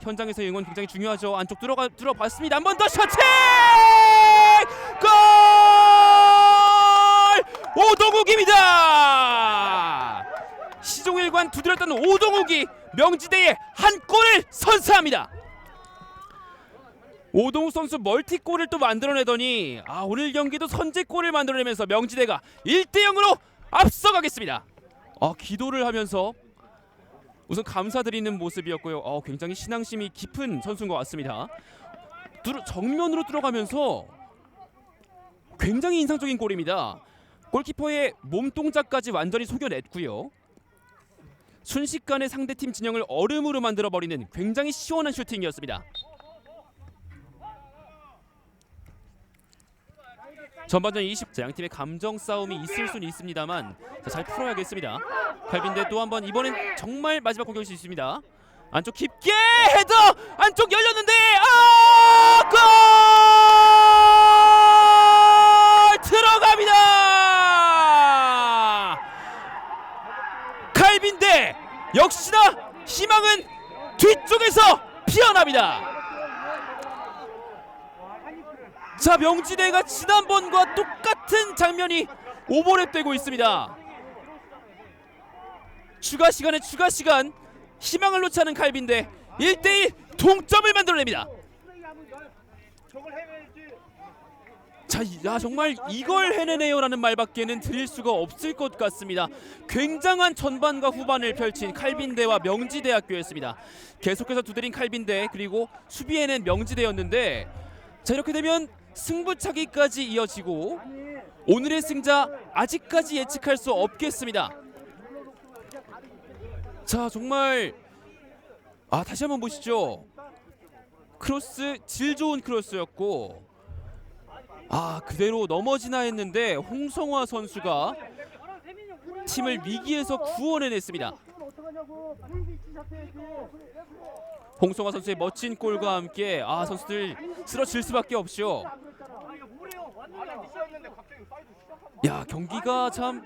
현장에서 응원 굉장히 중요하죠. 안쪽 들어가 들어봤습니다. 한 번 더 셔팅! 골! 오동욱입니다. 시종일관 두드렸던 오동욱이 명지대에 한 골을 선사합니다. 오동욱 선수 멀티골을 또 만들어내더니 아 오늘 경기도 선제골을 만들어내면서 명지대가 1대 0으로 앞서가겠습니다. 아 기도를 하면서 우선 감사드리는 모습이었고요. 어, 굉장히 신앙심이 깊은 선수인 것 같습니다. 뚫어- 정면으로 들어가면서 굉장히 인상적인 골입니다. 골키퍼의 몸 동작까지 완전히 속여냈고요. 순식간에 상대팀 진영을 얼음으로 만들어 버리는 굉장히 시원한 슈팅이었습니다. 전반전 20. 자, 양팀의 감정 싸움이 있을 수는 있습니다만 자, 잘 풀어야겠습니다. 칼빈데 또 한 번 이번엔 정말 마지막 공격일 수 있습니다. 안쪽 깊게 헤더 안쪽 열렸는데 아 골! 들어갑니다. 칼빈데 역시나 희망은 뒤쪽에서 피어납니다. 자 명지대가 지난번과 똑같은 장면이 오버랩되고 있습니다. 추가 시간에 추가 시간 희망을 놓지 않은 칼빈데 1대1 동점을 만들어냅니다. 자, 이- 야 정말 이걸 해내네요라는 말밖에는 드릴 수가 없을 것 같습니다. 굉장한 전반과 후반을 펼친 칼빈대와 명지대학교였습니다. 계속해서 두드린 칼빈대 그리고 수비에는 명지대였는데 자 이렇게 되면 승부차기까지 이어지고 오늘의 승자 아직까지 예측할 수 없겠습니다. 자 정말 아 다시 한번 보시죠. 크로스 질 좋은 크로스였고 아 그대로 넘어지나 했는데 홍성화 선수가 팀을 위기에서 구원해냈습니다. 홍성화 선수의 멋진 골과 함께 아 선수들 쓰러질 수밖에 없죠. 야 경기가 참